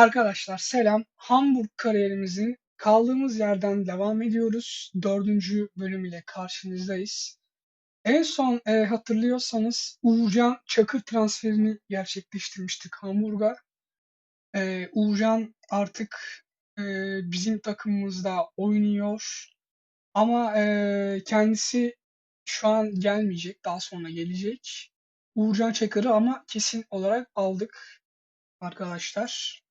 Arkadaşlar selam. Hamburg kariyerimizin kaldığımız yerden devam ediyoruz. Dördüncü bölüm ile karşınızdayız. En son e, hatırlıyorsanız Uğurcan Çakır transferini gerçekleştirmiştik Hamburg'a. E, Uğurcan artık e, bizim takımımızda oynuyor. Ama e, kendisi şu an gelmeyecek. Daha sonra gelecek. Uğurcan Çakır'ı ama kesin olarak aldık arkadaşlar.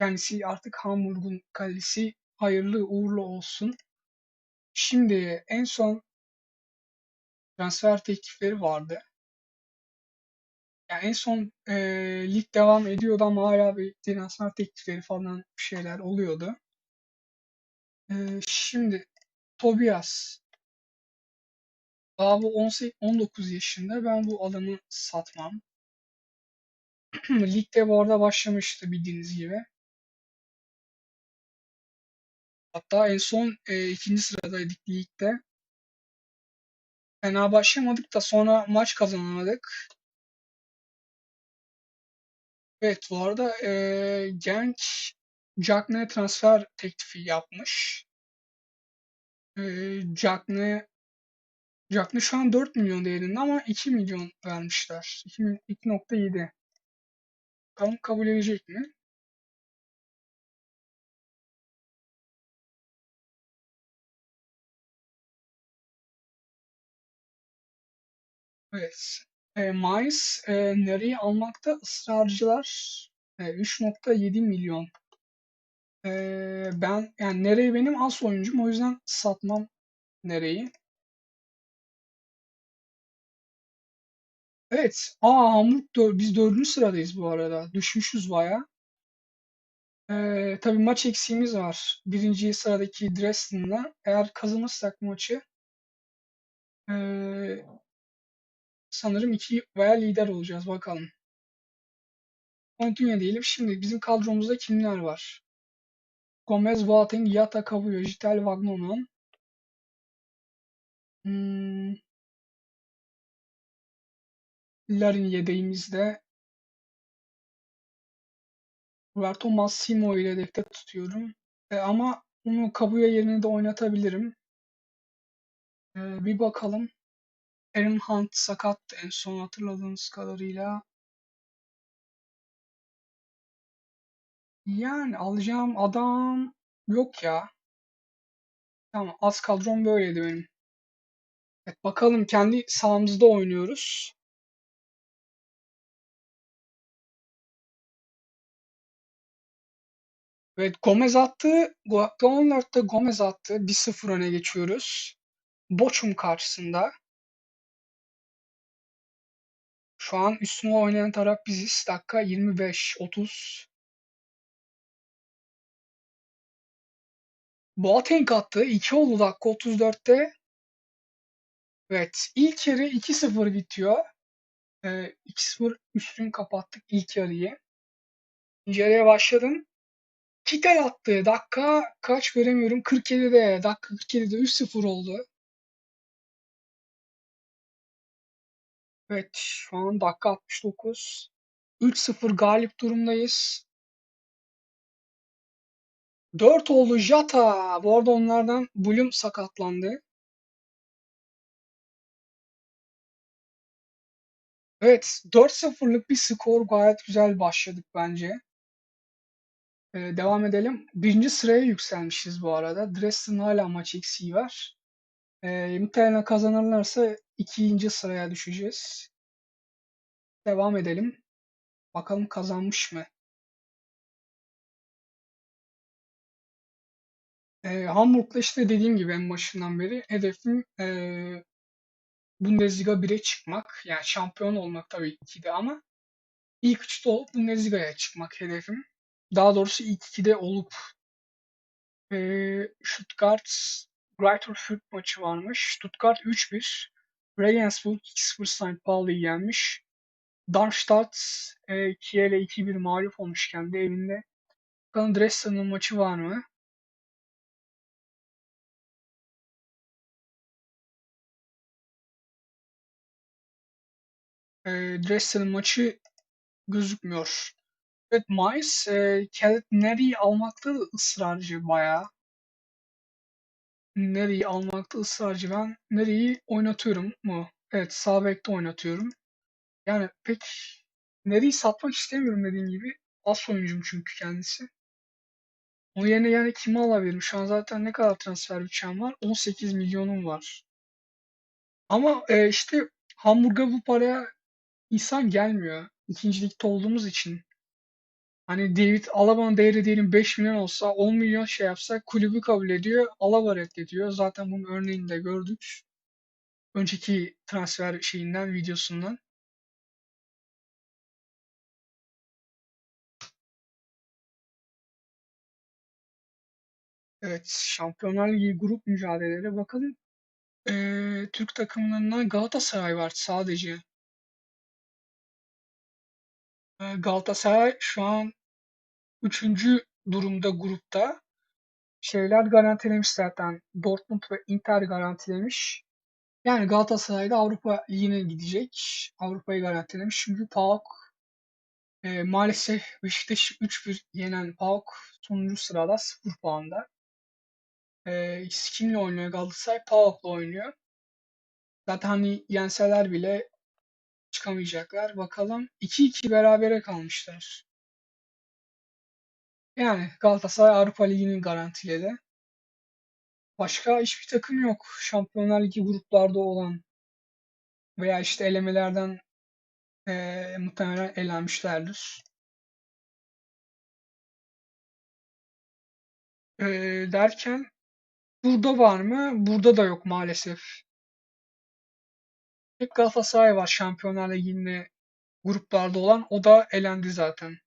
Kendisi artık Hamburg'un kalesi hayırlı uğurlu olsun. Şimdi en son transfer teklifleri vardı. Yani en son e, lig devam ediyordu ama hala bir transfer teklifleri falan bir şeyler oluyordu. E, şimdi Tobias daha bu 18, 19 yaşında ben bu adamı satmam. Ligde bu arada başlamıştı bildiğiniz gibi. Hatta en son e, ikinci sıradaydık ligde. Fena başlamadık da sonra maç kazanamadık. Evet bu arada e, Genk Cagney transfer teklifi yapmış. E, Cagney Cagney şu an 4 milyon değerinde ama 2 milyon vermişler. 2.7. Bakalım kabul edecek mi? Evet. E, Mainz e, Nere'yi almakta ısrarcılar. E, 3.7 milyon. E, ben yani Nere'yi benim as oyuncum o yüzden satmam Nere'yi. Evet. Aa Hamburg biz dördüncü sıradayız bu arada. Düşmüşüz baya. Ee, tabii maç eksiğimiz var. Birinci sıradaki Dresden'la. Eğer kazanırsak maçı ee, sanırım iki veya lider olacağız. Bakalım. Continue diyelim. Şimdi bizim kadromuzda kimler var? Gomez, Boateng, Yata, Cavuyo, Jitel, Vagnoman. Hmm, Larin yedeğimizde. Roberto Massimo ile yedekte tutuyorum. E, ama onu Kabuya yerine de oynatabilirim. E, bir bakalım. Aaron Hunt sakattı en son hatırladığınız kadarıyla. Yani alacağım adam yok ya. Tamam az kadrom böyleydi benim. Evet, bakalım kendi sahamızda oynuyoruz. Evet Gomez attı. Guardiola Gomez attı. 1-0 öne geçiyoruz. Bochum karşısında. Şu an üstüne oynayan taraf biziz. Dakika 25-30. Boateng attı. 2 oldu dakika 34'te. Evet. ilk yarı 2-0 bitiyor. Ee, 2-0 üstün kapattık ilk yarıyı. İkinci başladım. Kikay attı. Dakika kaç göremiyorum. 47'de. Dakika 47'de 3-0 oldu. Evet. Şu an dakika 69. 3-0 galip durumdayız. 4 oldu Jata. Bu arada onlardan Bulum sakatlandı. Evet. 4-0'lık bir skor gayet güzel başladık bence. Ee, devam edelim. Birinci sıraya yükselmişiz bu arada. Dresden hala maç eksiği var. Ee, kazanırlarsa ikinci sıraya düşeceğiz. Devam edelim. Bakalım kazanmış mı? Ee, Hamburg'la işte dediğim gibi en başından beri hedefim ee, Bundesliga 1'e çıkmak. Yani şampiyon olmak tabii ki de ama ilk üçte olup Bundesliga'ya çıkmak hedefim. Daha doğrusu ilk ikide olup ee, Stuttgart Greuther Fürth maçı varmış. Stuttgart 3-1. Regensburg 2-0 St. Pauli'yi yenmiş. Darmstadt e, Kiel'e 2-1 mağlup olmuş kendi evinde. Bakalım Dresden'in maçı var mı? E, Dresden'in maçı gözükmüyor. Evet, Mayıs e, Keltner'i almakta da ısrarcı bayağı. Nereyi almakta ısrarcı. Ben nereyi oynatıyorum mu? Evet, sağ bekte oynatıyorum. Yani pek nereyi satmak istemiyorum dediğim gibi. As oyuncum çünkü kendisi. O yerine yani kimi alabilirim? Şu an zaten ne kadar transfer bütçem var? 18 milyonum var. Ama e, işte Hamburg'a bu paraya insan gelmiyor. İkinci olduğumuz için. Hani David Alaba'nın değeri diyelim 5 milyon olsa 10 milyon şey yapsa kulübü kabul ediyor. Alaba reddediyor. Zaten bunun örneğini de gördük. Önceki transfer şeyinden, videosundan. Evet, Şampiyonlar Ligi grup mücadeleleri bakalım. Ee, Türk takımlarından Galatasaray var sadece. Galatasaray şu an üçüncü durumda grupta. Şeyler garantilemiş zaten. Dortmund ve Inter garantilemiş. Yani Galatasaray da Avrupa Ligi'ne gidecek. Avrupa'yı garantilemiş. Çünkü PAOK e, maalesef Beşiktaş 3-1 yenen PAOK sonuncu sırada 0 puanda. E, kimle oynuyor Galatasaray? PAOK'la oynuyor. Zaten hani yenseler bile çıkamayacaklar. Bakalım 2-2 berabere kalmışlar. Yani Galatasaray Avrupa Ligi'nin garantiledi. Başka hiçbir takım yok. Şampiyonlar Ligi gruplarda olan veya işte elemelerden e, muhtemelen elenmişlerdir. E, derken burada var mı? Burada da yok maalesef. Tek Galatasaray var Şampiyonlar Ligi'nde gruplarda olan. O da elendi zaten.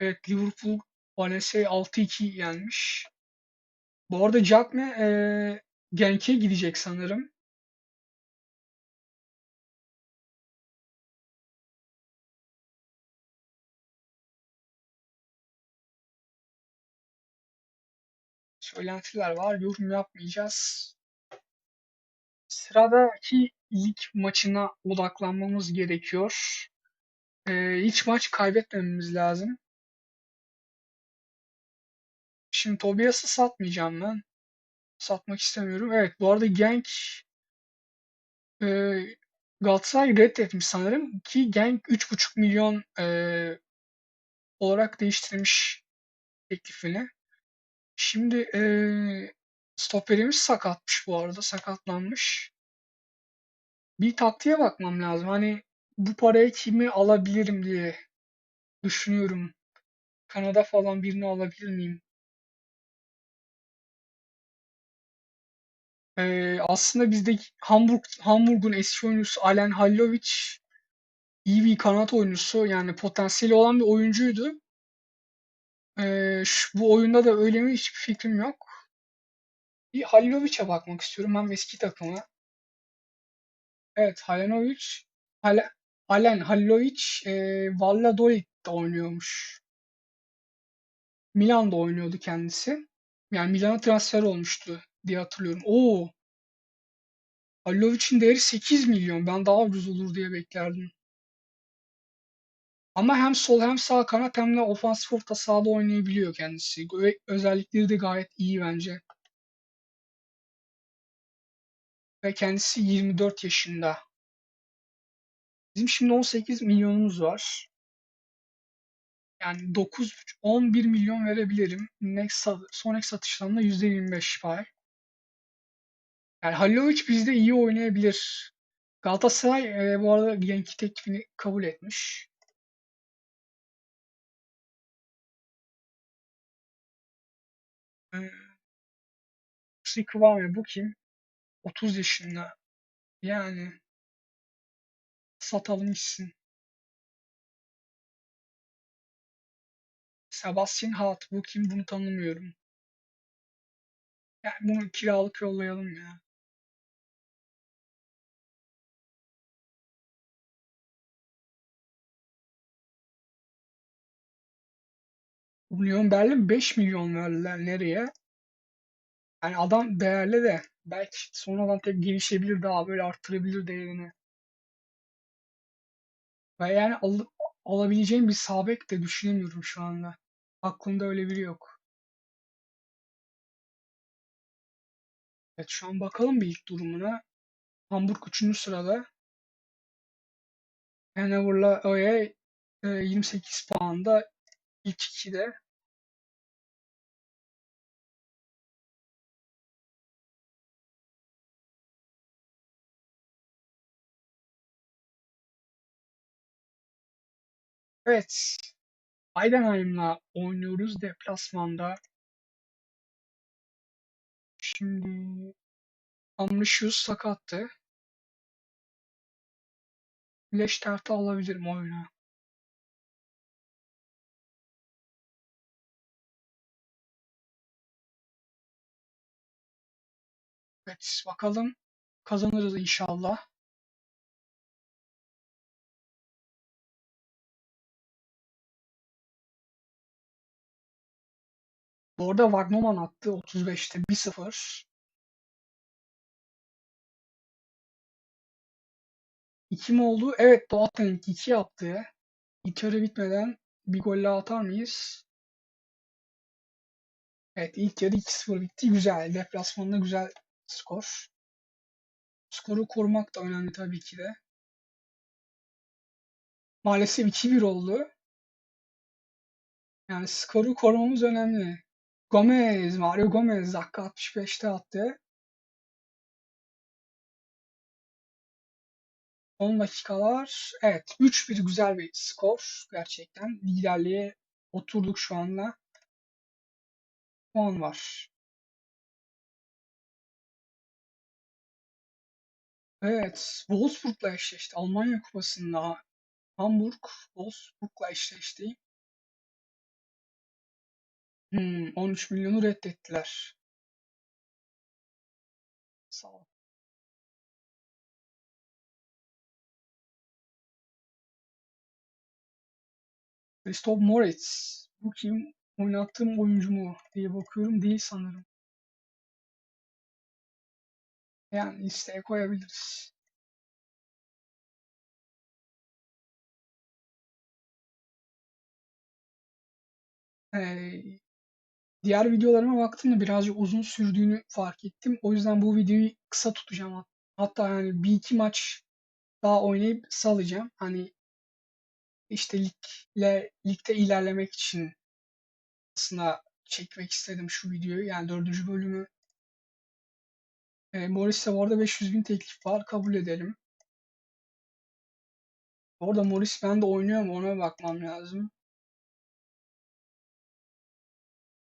Evet Liverpool Valencia'yı 6-2 yenmiş. Bu arada Jackme e, Genk'e gidecek sanırım. Söylentiler var. Yorum yapmayacağız. Sıradaki lig maçına odaklanmamız gerekiyor. Ee, hiç maç kaybetmememiz lazım. Şimdi Tobias'ı satmayacağım ben. Satmak istemiyorum. Evet bu arada Genk e, Galatasaray reddetmiş sanırım ki Genk 3,5 milyon e, olarak değiştirmiş teklifini. Şimdi e, stoperimiz sakatmış bu arada. Sakatlanmış. Bir taktiğe bakmam lazım. Hani bu paraya kimi alabilirim diye düşünüyorum. Kanada falan birini alabilir miyim? Ee, aslında bizdeki Hamburg Hamburg'un eski oyuncusu Alen Hallovic iyi bir kanat oyuncusu yani potansiyeli olan bir oyuncuydu. Ee, şu, bu oyunda da öyle mi hiçbir fikrim yok. Bir Hallovic'e bakmak istiyorum hem eski takıma. Evet Halenovic Hale, Alen Hallovic e, Valladolid'de oynuyormuş. Milan'da oynuyordu kendisi. Yani Milan'a transfer olmuştu diye hatırlıyorum. Oo. Hallovic'in değeri 8 milyon. Ben daha ucuz olur diye beklerdim. Ama hem sol hem sağ kanat hem de ofansif orta sahada oynayabiliyor kendisi. Özellikleri de gayet iyi bence. Ve kendisi 24 yaşında. Bizim şimdi 18 milyonumuz var. Yani 9 11 milyon verebilirim. Next, sonraki satışlarımda %25 pay. Yani Halilovic bizde iyi oynayabilir. Galatasaray e, bu arada Genki teklifini kabul etmiş. E, Kıvame bu kim? 30 yaşında. Yani satalım gitsin. Sebastian Haat bu kim? Bunu tanımıyorum. Yani bunu kiralık yollayalım ya. Union Berlin 5 milyon verdiler nereye? Yani adam değerli de belki sonradan tek gelişebilir daha böyle arttırabilir değerini. Ve yani al, alabileceğim bir sağ bek de düşünemiyorum şu anda. Aklımda öyle biri yok. Evet şu an bakalım bir ilk durumuna. Hamburg 3. sırada. Hanover'la Oye e, 28 puanda ilk 2'de. Evet. Heidenheim'la oynuyoruz deplasmanda. Şimdi Amricius sakattı. Leştert'i alabilirim oyuna. Evet bakalım kazanırız inşallah. Bu arada Wagnoman attı 35'te 1-0. İki mi oldu? Evet Boateng 2 yaptı. İlk yarı bitmeden bir gol daha atar mıyız? Evet ilk yarı 2-0 bitti. Güzel. Deplasmanda güzel skor. Skoru korumak da önemli tabii ki de. Maalesef 2-1 oldu. Yani skoru korumamız önemli. Gomez, Mario Gomez dakika 65'te attı. 10 dakikalar. Evet 3-1 güzel bir skor gerçekten. Liderliğe oturduk şu anda. Puan var. Evet Wolfsburg'la eşleşti. Almanya Kupası'nda Hamburg Wolfsburg'la eşleşti. Hmm, 13 milyonu reddettiler. Sağ ol. Christoph Moritz. Bu kim? Oynattığım oyuncu mu diye bakıyorum. Değil sanırım. Yani listeye koyabiliriz. Diğer videolarıma baktığımda birazcık uzun sürdüğünü fark ettim. O yüzden bu videoyu kısa tutacağım. Hatta yani bir iki maç daha oynayıp salacağım. Hani işte ligle, ligde ilerlemek için aslında çekmek istedim şu videoyu. Yani dördüncü bölümü. E, Morris'e bu arada 500 bin teklif var. Kabul edelim. Orada Morris ben de oynuyor mu ona bakmam lazım.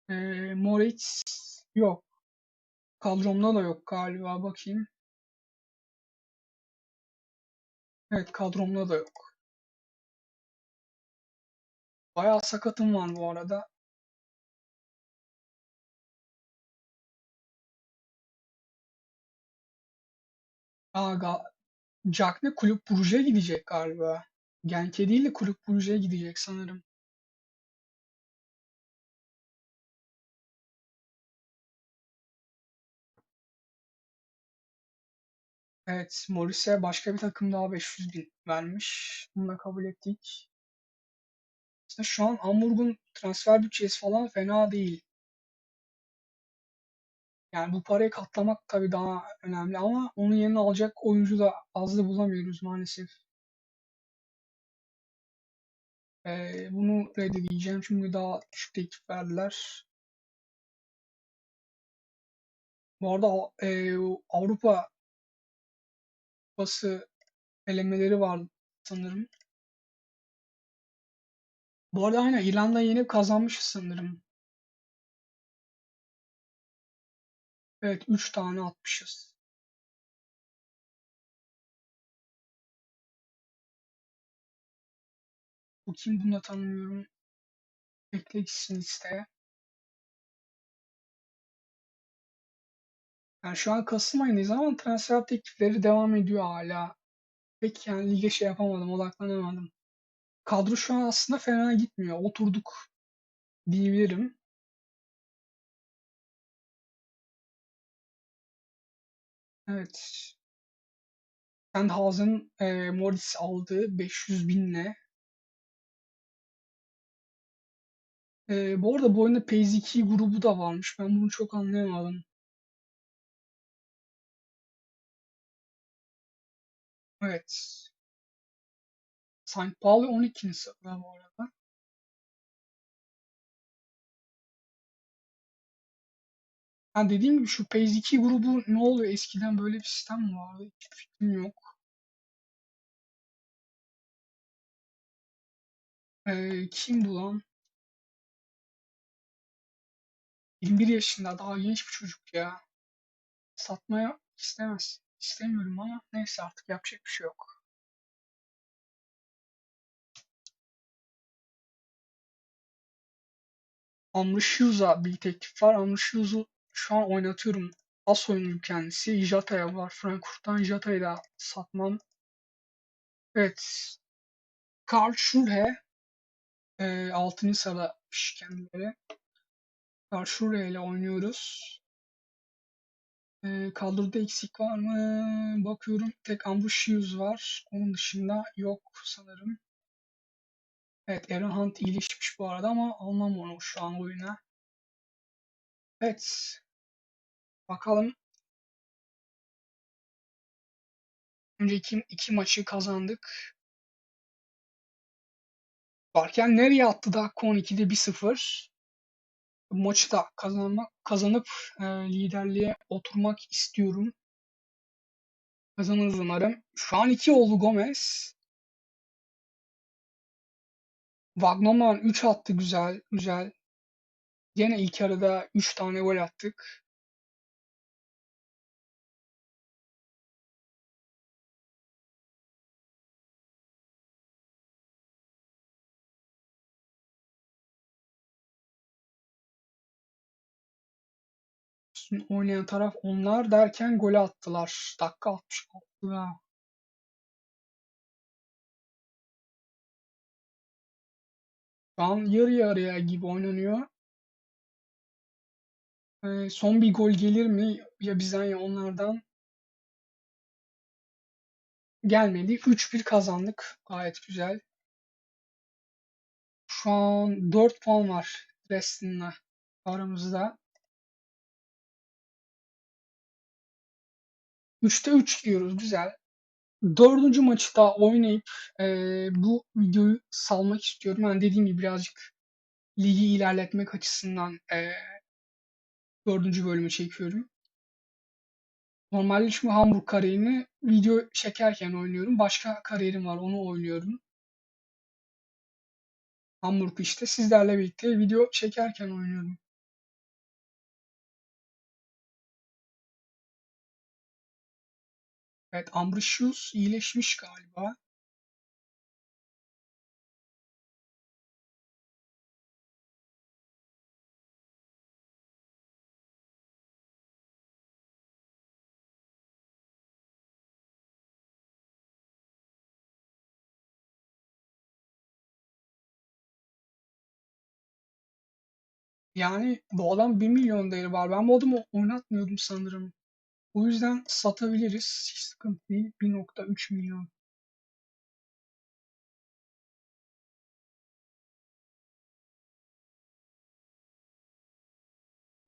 E, Moritz yok. Kadromda da yok galiba. Bakayım. Evet kadromda da yok. Bayağı sakatım var bu arada. Aa, ga Jack ne kulüp Brugge'ye gidecek galiba. Genk'e değil de kulüp Brugge'ye gidecek sanırım. Evet, Morris'e başka bir takım daha 500 bin vermiş. Bunu da kabul ettik. Aslında şu an Hamburg'un transfer bütçesi falan fena değil. Yani bu parayı katlamak tabii daha önemli ama onun yerine alacak oyuncu da az da bulamıyoruz maalesef. Ee, bunu reddedeceğim çünkü daha düşük teklif verdiler. Bu arada e, Avrupa Kupası elemeleri var sanırım. Bu arada aynen İrlanda yenip kazanmış sanırım. Evet 3 tane atmışız. Bu kim bunu da tanımıyorum. Bekle gitsin listeye. Yani şu an Kasım ayındayız ama transfer teklifleri devam ediyor hala. Pek yani lige şey yapamadım, odaklanamadım. Kadro şu an aslında fena gitmiyor. Oturduk diyebilirim. Evet. Sandhausen e, Morris aldı 500 binle. E, bu arada bu oyunda Pays 2 grubu da varmış. Ben bunu çok anlayamadım. Evet. St. Pauli 12. sırada bu arada. Ha dediğim gibi şu PES 2 grubu ne oluyor? Eskiden böyle bir sistem mi vardı? Hiç fikrim yok. Ee, kim bu lan? 21 yaşında daha genç bir çocuk ya. Satmaya istemez. İstemiyorum ama neyse artık yapacak bir şey yok. Amrishuz'a bir teklif var. Amrishuz'u şu an oynatıyorum. As oyuncu kendisi. Jata'ya var. Frankfurt'tan Jata'yı da satmam. Evet. Karl Schurhe e, 6. sırada kendileri. Karl Schurhe ile oynuyoruz. E, kadroda eksik var mı? Bakıyorum. Tek Ambrosius var. Onun dışında yok sanırım. Evet Aaron Hunt iyileşmiş bu arada ama almam onu şu an oyuna. Evet. Bakalım. Önceki iki maçı kazandık. Varken nereye attı dakika 12'de 1-0. Bu maçı da kazanmak, kazanıp e, liderliğe oturmak istiyorum. Kazanırız umarım. Şu an 2 oldu Gomez. Wagnerman 3 attı güzel güzel. Yine ilk yarıda 3 tane gol attık. Oynayan taraf onlar derken golü attılar. Dakika 66'da. Şu an yarı yarıya gibi oynanıyor. Ee, son bir gol gelir mi? Ya bizden ya onlardan. Gelmedi. 3-1 kazandık. Gayet güzel. Şu an 4 puan var Preston'la aramızda. 3'te 3 diyoruz. Güzel. Dördüncü maçı da oynayıp e, bu videoyu salmak istiyorum. Yani dediğim gibi birazcık ligi ilerletmek açısından e, dördüncü bölümü çekiyorum. Normalde şimdi Hamburg kariyerini video çekerken oynuyorum. Başka kariyerim var onu oynuyorum. Hamburg işte sizlerle birlikte video çekerken oynuyorum. Evet Ambrosius iyileşmiş galiba. Yani bu adam 1 milyon değeri var. Ben bu adamı oynatmıyordum sanırım. O yüzden satabiliriz. Hiç sıkıntı değil. 1.3 milyon.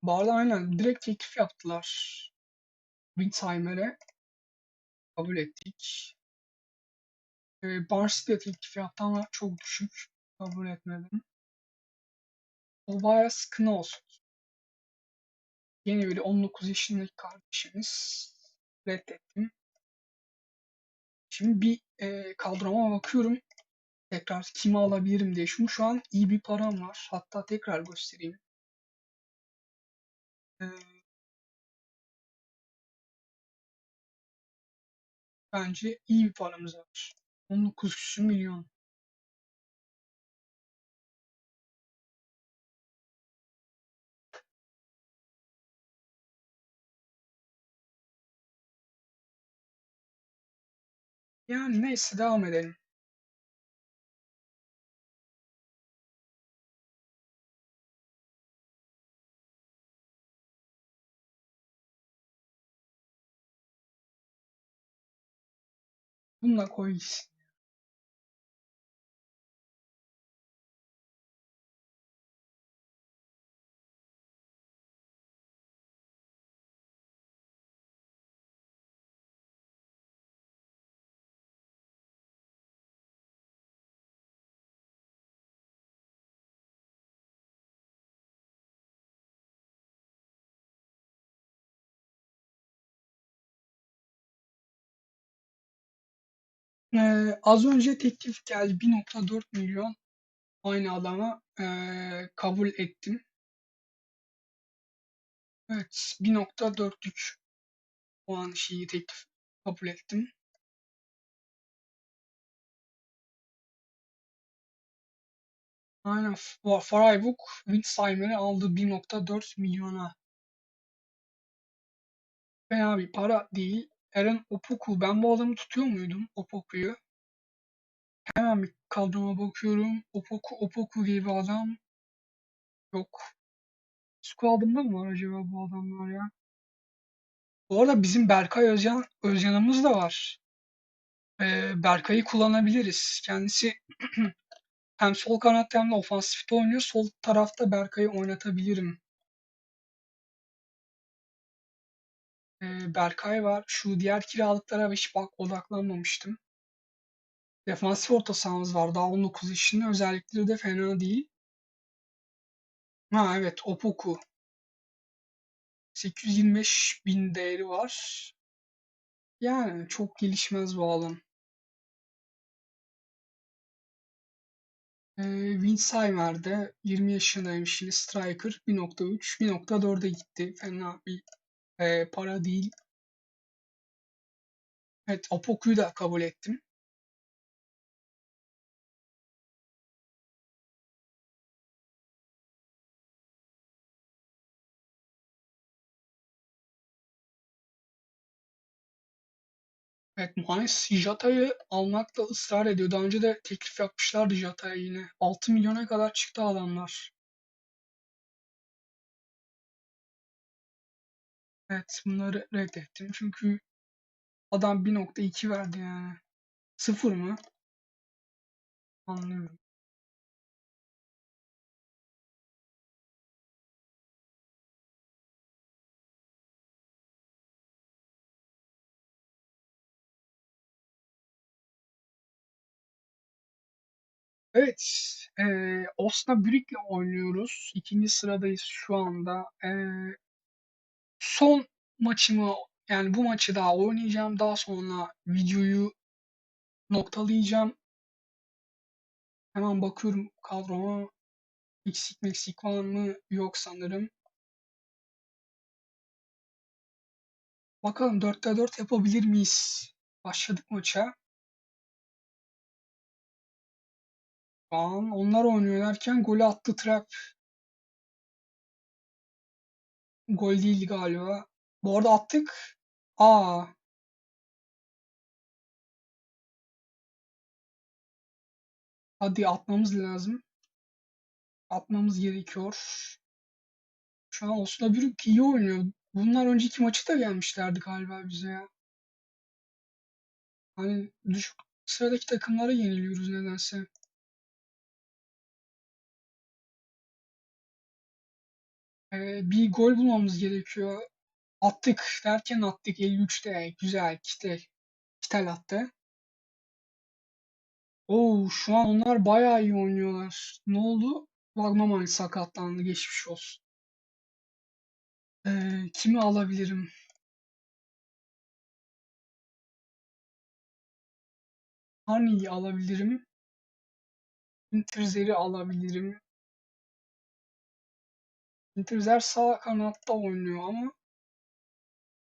Bu arada aynen direkt teklif yaptılar. Winsheimer'e. Kabul ettik. Ee, Barnes de teklif yaptı ama çok düşük. Kabul etmedim. Tobias Knos. Yeni bir 19 yaşındaki kardeşimiz. Reddettim. Şimdi bir e, kadroma bakıyorum. Tekrar kimi alabilirim diye. Şunu şu an iyi bir param var. Hatta tekrar göstereyim. Ee, bence iyi bir paramız var. 19 küsur milyon. Yani neyse devam edelim. Bununla koy gitsin. Eee, az önce teklif geldi. 1.4 milyon aynı adama eee, kabul ettim. Evet, 1.4'lük o an şeyi teklif kabul ettim. Aynen Freiburg Winsheimer'i aldı 1.4 milyona. Fena bir para değil. Eren Opoku. Ben bu adamı tutuyor muydum? Opoku'yu. Hemen bir kadroma bakıyorum. Opoku Opoku diye bir adam yok. Squad'ımda mı var acaba bu adamlar ya? Bu arada bizim Berkay Özcan, Özcan'ımız da var. Ee, Berkay'ı kullanabiliriz. Kendisi hem sol kanatta hem de ofansifte oynuyor. Sol tarafta Berkay'ı oynatabilirim. Berkay var. Şu diğer kiralıklara hiç bak odaklanmamıştım. Defansif orta sahamız var. Daha 19 yaşında. Özellikleri de fena değil. Ha evet Opoku. 825 bin değeri var. Yani çok gelişmez bu alan. Ee, Winsheimer'de 20 yaşındaymış yine striker 1.3 1.4'e gitti. Fena bir e, para değil. Evet Opoku'yu da kabul ettim. Evet Mainz Jata'yı almakta ısrar ediyor. Daha önce de teklif yapmışlardı Jata'ya yine. 6 milyona kadar çıktı adamlar. Evet bunları reddettim. Çünkü adam 1.2 verdi yani. Sıfır mı? Anlıyorum. Evet, eee Osnabrück'le oynuyoruz. İkinci sıradayız şu anda. Eee, son maçımı yani bu maçı daha oynayacağım. Daha sonra videoyu noktalayacağım. Hemen bakıyorum kadroma. Eksik meksik var mı? Yok sanırım. Bakalım 4'te 4 yapabilir miyiz? Başladık maça. Şu an onlar oynuyor derken golü attı Trap. Gol değil galiba. Bu arada attık. Aa, hadi atmamız lazım. Atmamız gerekiyor. Şu an Osnabrück iyi oynuyor. Bunlar önceki maçı da gelmişlerdi galiba bize ya. Hani düşük sıradaki takımlara yeniliyoruz nedense. Bir gol bulmamız gerekiyor. Attık derken attık 53'te. Güzel. Kitel. Kitel attı. Oo, şu an onlar bayağı iyi oynuyorlar. Ne oldu? Wagnerman sakatlandı. Geçmiş olsun. Ee, kimi alabilirim? Harney'i alabilirim. Interzer'i alabilirim. Interzer sağ kanatta oynuyor ama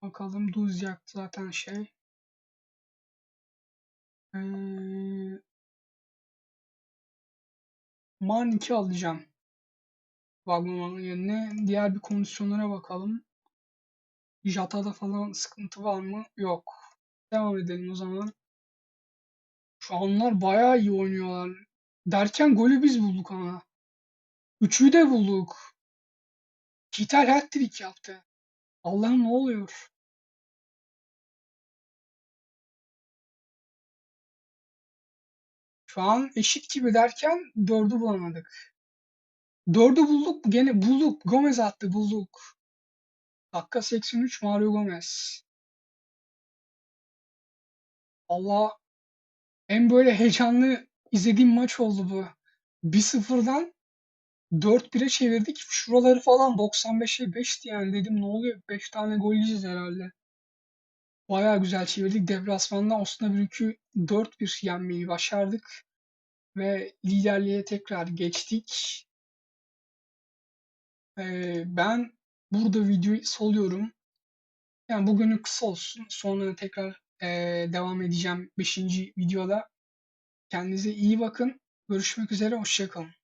bakalım Duzyak zaten şey. Ee, Man 2 alacağım. Wagnerman'ın yerine. Diğer bir kondisyonlara bakalım. Jata'da falan sıkıntı var mı? Yok. Devam edelim o zaman. Şu anlar bayağı iyi oynuyorlar. Derken golü biz bulduk ama. Üçüyü de bulduk. Kitel hat-trick yaptı. Allah'ım ne oluyor? Şu an eşit gibi derken dördü bulamadık. Dördü bulduk. Gene bulduk. Gomez attı bulduk. Dakika 83 Mario Gomez. Allah en böyle heyecanlı izlediğim maç oldu bu. 1-0'dan 4-1'e çevirdik. Şuraları falan 95'e 5'ti yani dedim ne oluyor? 5 tane gol yiyeceğiz herhalde. bayağı güzel çevirdik. Deplasmanda Osnabrück'ü 4-1 yenmeyi başardık ve liderliğe tekrar geçtik. Ee, ben burada videoyu salıyorum. Yani bugünlük kısa olsun. Sonra tekrar e, devam edeceğim 5. videoda. Kendinize iyi bakın. Görüşmek üzere. Hoşçakalın.